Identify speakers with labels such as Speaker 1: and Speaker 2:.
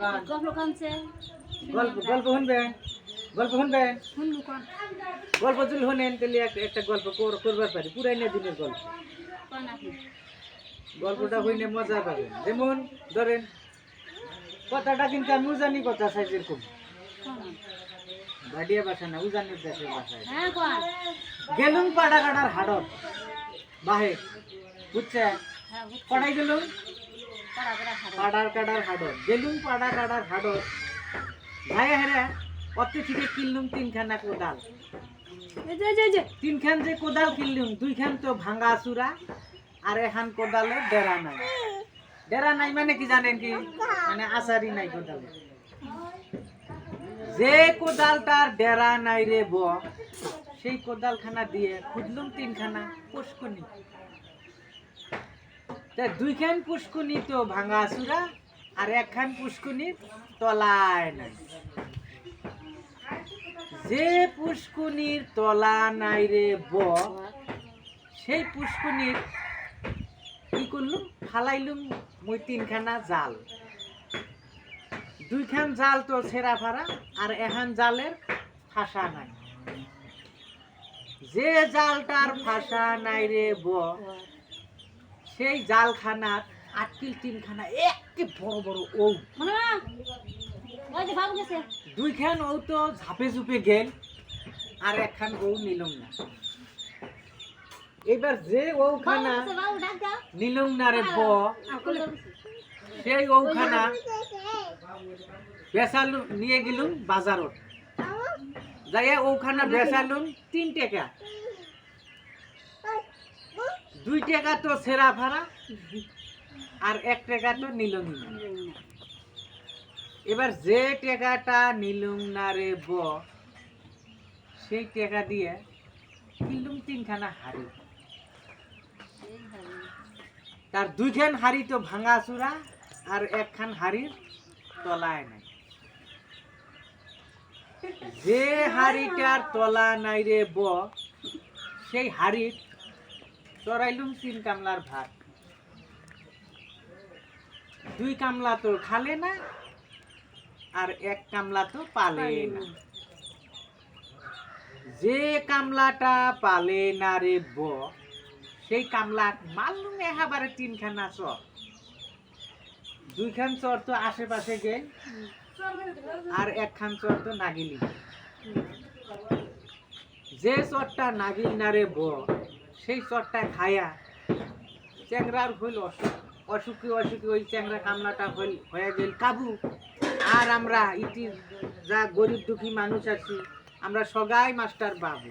Speaker 1: গল্প কানছে।
Speaker 2: গল্প গল্প শুনবেন? গল্প শুনবেন?
Speaker 1: শুনব
Speaker 2: গল্প যদি শোনেন তাহলে একটা গল্প কর- করবার পারি। পুরাইনা দিনের গল্প। গল্পটা হইলে মজা পাবেন। যেমন ধরেন কথাটা কিন্তু আমি উজানি কথা সাইজের কম
Speaker 1: কোন?
Speaker 2: ভাটিয়া ভাষা না উজানির দেশের ভাষায়
Speaker 1: হ্যাঁ
Speaker 2: গেলুম পাড়া কাটার হাড়ত। বাহে বুঝছে
Speaker 1: হ্যাঁ
Speaker 2: পড়াই গেলুম?
Speaker 1: পড়া পড়া খারাপ
Speaker 2: পাড়ার পাড়া ভাই অত থেকে কিনলুম তিনখানা কোদাল।
Speaker 1: যে
Speaker 2: তিনখান কোদাল কিনলুম দুইখান তো ভাঙা চূড়া আর এখান কোদালে ডেরা নাই। ডেরা নাই মানে কি জানেন কি? মানে আসারি নাই কোদালে। যে কোদালটার ডেরা নাই রে ব সেই কোদালখানা দিয়ে খুঁজলুম তিনখানা পুষ্কুনি তা দুইখান পুষ্কুনি তো ভাঙা চূড়া আর একখান পুষ্কুনির তলায় নাই। যে পুষ্কুনির তলা নাই রে ব, সেই পুষ্কুনির কি করলুম ফালাইলুম মই তিনখানা জাল। দুইখান জাল তো ছেঁড়া ফাড়া, আর এখান জালের ফাঁসা নাই। যে জালটার ফাঁসা নাই রে ব সেই জালখানার আটকিল তিনখানা একে বড় বড় ও
Speaker 1: গেছে।
Speaker 2: দুইখান ও তো ঝাপে ঝুপে গেল আর একখান ও নিলুম না। এবার যে ওখানা নিলুম না রে ব
Speaker 1: আকল
Speaker 2: সেই ওখানা বেচালু নিয়ে গেলুম বাজারত। যাইয়া ওখানা বেচালুম তিন টাকা। দুই টাকা তো সেরা ভাড়া, আর এক টাকা তো নিলুম এবার যে টাকাটা নিলুম না রে ব, সেই টাকা দিয়ে কিনলুম তিনখানা হাড়ি। তার দুইখান হাড়ি তো ভাঙা চূড়া, আর একখান হাড়ির তলায় নাই। যে হাড়িটার তলা নাই রে ব, সেই হাড়ির চড়াইলুম তিন কামলার ভাত। দুই কামলা তো খালে না আর এক কামলা তো পালে না। যে কামলাটা পালে না রে ব সেই কামলা মারলুম একেবারে তিনখানা চর। দুইখান চর তো আশেপাশে গেল আর একখান চর তো নাগিলি যে চরটা নাগিল না রে ব সেই চরটা খায়া চ্যাংরার হইল অসুখ। অসুখী অসুখী ওই চ্যাংরা কামলাটা হইল হয়ে গেল কাবু। আর আমরা ইটি যা গরিব দুঃখী মানুষ আছি, আমরা সগাই মাস্টার বাবু।